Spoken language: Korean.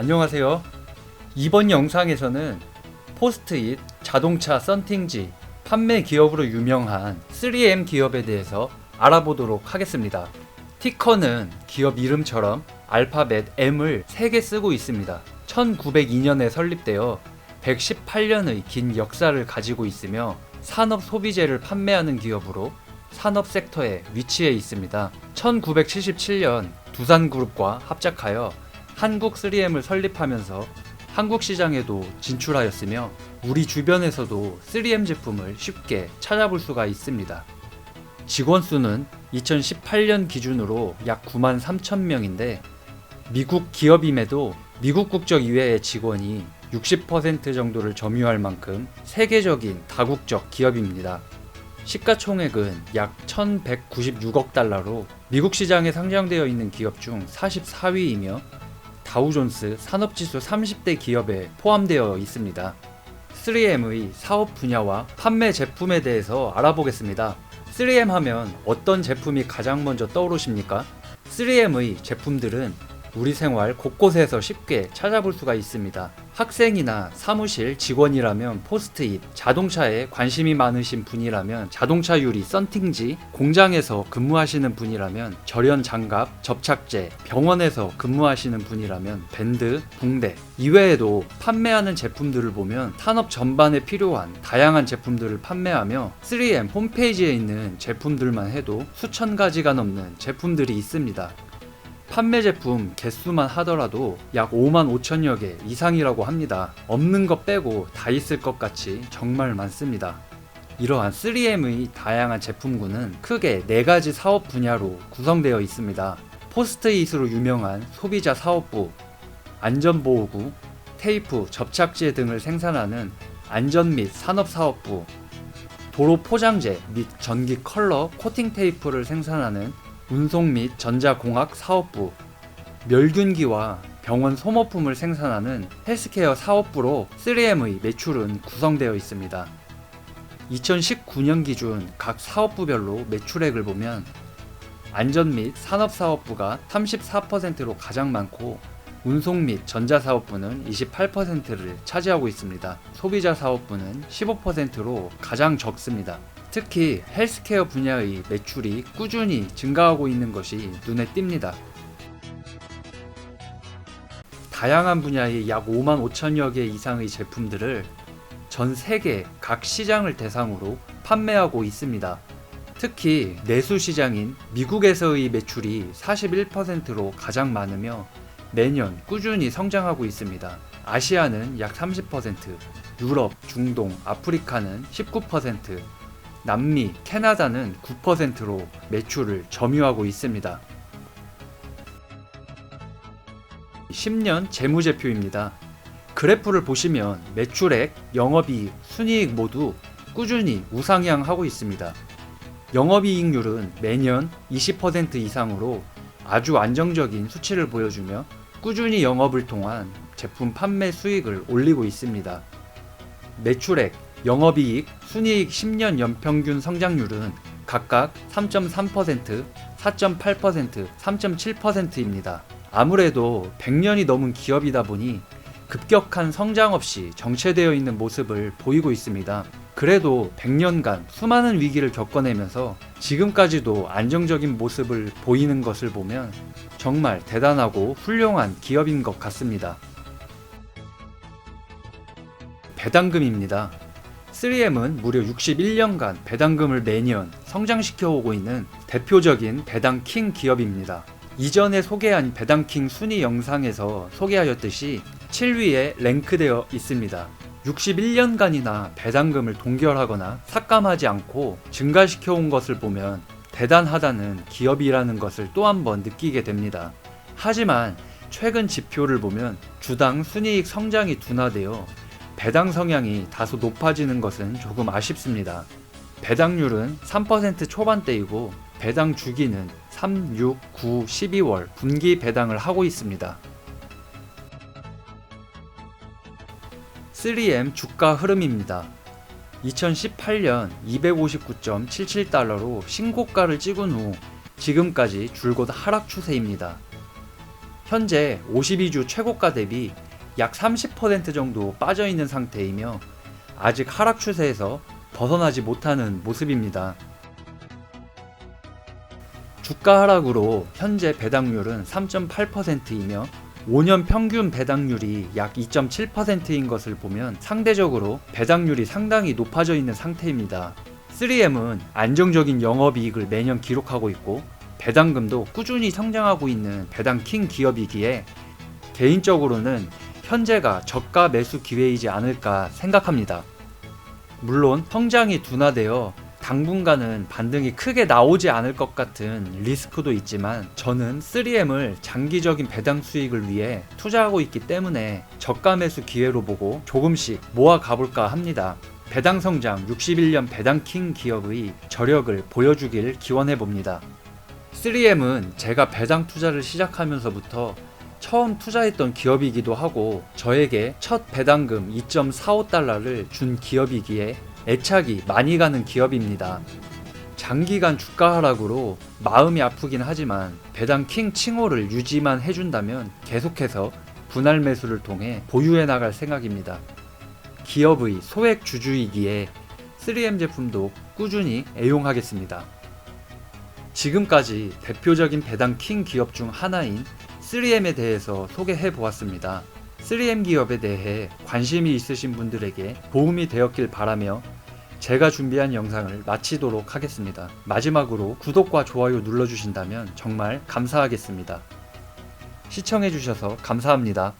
안녕하세요. 이번 영상에서는 포스트잇, 자동차 썬팅지, 판매 기업으로 유명한 3M 기업에 대해서 알아보도록 하겠습니다. 티커는 기업 이름처럼 알파벳 M을 3개 쓰고 있습니다. 1902년에 설립되어 118년의 긴 역사를 가지고 있으며 산업 소비재를 판매하는 기업으로 산업 섹터에 위치해 있습니다. 1977년 두산그룹과 합작하여 한국 3M을 설립하면서 한국 시장에도 진출하였으며 우리 주변에서도 3M 제품을 쉽게 찾아볼 수가 있습니다. 직원 수는 2018년 기준으로 약 9만 3천 명인데 미국 기업임에도 미국 국적 이외의 직원이 60% 정도를 점유할 만큼 세계적인 다국적 기업입니다. 시가총액은 약 1196억 달러로 미국 시장에 상장되어 있는 기업 중 44위이며 다우존스 산업지수 30대 기업에 포함되어 있습니다. 3M의 사업 분야와 판매 제품에 대해서 알아보겠습니다. 3M 하면 어떤 제품이 가장 먼저 떠오르십니까? 3M의 제품들은 우리 생활 곳곳에서 쉽게 찾아볼 수가 있습니다. 학생이나 사무실 직원이라면 포스트잇, 자동차에 관심이 많으신 분이라면 자동차 유리 썬팅지, 공장에서 근무하시는 분이라면 절연 장갑, 접착제, 병원에서 근무하시는 분이라면 밴드, 붕대. 이외에도 판매하는 제품들을 보면 산업 전반에 필요한 다양한 제품들을 판매하며 3M 홈페이지에 있는 제품들만 해도 수천 가지가 넘는 제품들이 있습니다. 판매 제품 개수만 하더라도 약 5만 5천여 개 이상이라고 합니다. 없는 것 빼고 다 있을 것 같이 정말 많습니다. 이러한 3M의 다양한 제품군은 크게 4가지 사업 분야로 구성되어 있습니다. 포스트잇으로 유명한 소비자 사업부, 안전보호구, 테이프, 접착제 등을 생산하는 안전 및 산업사업부, 도로 포장재 및 전기 컬러 코팅 테이프를 생산하는 운송 및 전자공학 사업부, 멸균기와 병원 소모품을 생산하는 헬스케어 사업부로 3M의 매출은 구성되어 있습니다. 2019년 기준 각 사업부별로 매출액을 보면 안전 및 산업사업부가 34%로 가장 많고 운송 및 전자사업부는 28%를 차지하고 있습니다. 소비자 사업부는 15%로 가장 적습니다. 특히 헬스케어 분야의 매출이 꾸준히 증가하고 있는 것이 눈에 띕니다. 다양한 분야의 약 5만 5천여 개 이상의 제품들을 전 세계 각 시장을 대상으로 판매하고 있습니다. 특히 내수 시장인 미국에서의 매출이 41%로 가장 많으며 매년 꾸준히 성장하고 있습니다. 아시아는 약 30%, 유럽, 중동, 아프리카는 19%, 남미, 캐나다는 9%로 매출을 점유하고 있습니다. 10년 재무제표입니다. 그래프를 보시면 매출액, 영업이익, 순이익 모두 꾸준히 우상향하고 있습니다. 영업이익률은 매년 20% 이상으로 아주 안정적인 수치를 보여주며 꾸준히 영업을 통한 제품 판매 수익을 올리고 있습니다. 매출액, 영업이익, 순이익 10년 연평균 성장률은 각각 3.3%, 4.8%, 3.7%입니다. 아무래도 100년이 넘은 기업이다 보니 급격한 성장 없이 정체되어 있는 모습을 보이고 있습니다. 그래도 100년간 수많은 위기를 겪어내면서 지금까지도 안정적인 모습을 보이는 것을 보면 정말 대단하고 훌륭한 기업인 것 같습니다. 배당금입니다. 3M은 무려 61년간 배당금을 매년 성장시켜 오고 있는 대표적인 배당 킹 기업입니다. 이전에 소개한 배당 킹 순위 영상에서 소개하였듯이 7위에 랭크되어 있습니다. 61년간이나 배당금을 동결하거나 삭감하지 않고 증가시켜 온 것을 보면 대단하다는 기업이라는 것을 또 한 번 느끼게 됩니다. 하지만 최근 지표를 보면 주당 순이익 성장이 둔화되어 배당 성향이 다소 높아지는 것은 조금 아쉽습니다. 배당률은 3% 초반대이고 배당 주기는 3, 6, 9, 12월 분기 배당을 하고 있습니다. 3M 주가 흐름입니다. 2018년 259.77달러로 신고가를 찍은 후 지금까지 줄곧 하락 추세입니다. 현재 52주 최고가 대비 약 30% 정도 빠져 있는 상태이며 아직 하락 추세에서 벗어나지 못하는 모습입니다. 주가 하락으로 현재 배당률은 3.8%이며 5년 평균 배당률이 약 2.7%인 것을 보면 상대적으로 배당률이 상당히 높아져 있는 상태입니다. 3M은 안정적인 영업이익을 매년 기록하고 있고 배당금도 꾸준히 성장하고 있는 배당킹 기업이기에 개인적으로는 현재가 저가 매수 기회이지 않을까 생각합니다. 물론 성장이 둔화되어 당분간은 반등이 크게 나오지 않을 것 같은 리스크도 있지만 저는 3M을 장기적인 배당 수익을 위해 투자하고 있기 때문에 저가 매수 기회로 보고 조금씩 모아 가볼까 합니다. 배당 성장 61년 배당킹 기업의 저력을 보여주길 기원해 봅니다. 3M은 제가 배당 투자를 시작하면서부터 처음 투자했던 기업이기도 하고 저에게 첫 배당금 2.45달러를 준 기업이기에 애착이 많이 가는 기업입니다. 장기간 주가 하락으로 마음이 아프긴 하지만 배당 킹 칭호를 유지만 해준다면 계속해서 분할 매수를 통해 보유해 나갈 생각입니다. 기업의 소액 주주이기에 3M 제품도 꾸준히 애용하겠습니다. 지금까지 대표적인 배당 킹 기업 중 하나인 3M에 대해서 소개해 보았습니다. 3M 기업에 대해 관심이 있으신 분들에게 도움이 되었길 바라며 제가 준비한 영상을 마치도록 하겠습니다. 마지막으로 구독과 좋아요 눌러주신다면 정말 감사하겠습니다. 시청해주셔서 감사합니다.